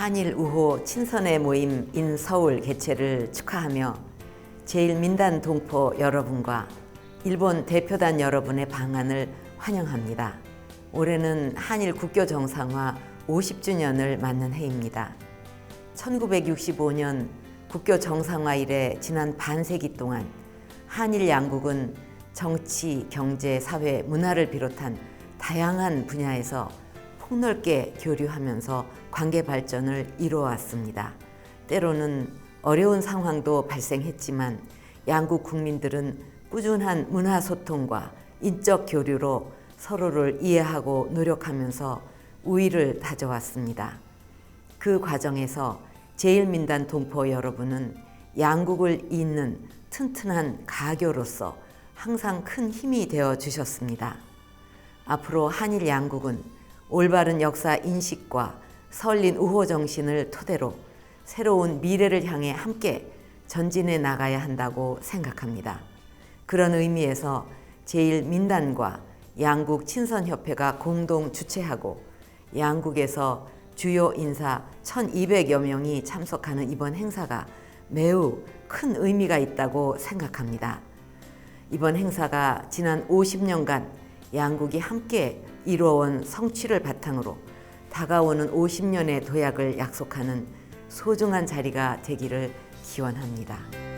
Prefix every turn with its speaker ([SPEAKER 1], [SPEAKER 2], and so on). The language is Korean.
[SPEAKER 1] 한일 우호 친선의 모임 인 서울 개최를 축하하며 제1민단 동포 여러분과 일본 대표단 여러분의 방한을 환영합니다. 올해는 한일 국교 정상화 50주년을 맞는 해입니다. 1965년 국교 정상화 이래 지난 반세기 동안 한일 양국은 정치, 경제, 사회, 문화를 비롯한 다양한 분야에서 폭넓게 교류하면서 관계 발전을 이루어왔습니다. 때로는 어려운 상황도 발생했지만 양국 국민들은 꾸준한 문화 소통과 인적 교류로 서로를 이해하고 노력하면서 우위를 다져왔습니다. 그 과정에서 제1민단 동포 여러분은 양국을 잇는 튼튼한 가교로서 항상 큰 힘이 되어 주셨습니다. 앞으로 한일 양국은 올바른 역사 인식과 설린 우호 정신을 토대로 새로운 미래를 향해 함께 전진해 나가야 한다고 생각합니다. 그런 의미에서 제1민단과 양국 친선협회가 공동 주최하고 양국에서 주요 인사 1200여 명이 참석하는 이번 행사가 매우 큰 의미가 있다고 생각합니다. 이번 행사가 지난 50년간 양국이 함께 이루어온 성취를 바탕으로 다가오는 50년의 도약을 약속하는 소중한 자리가 되기를 기원합니다.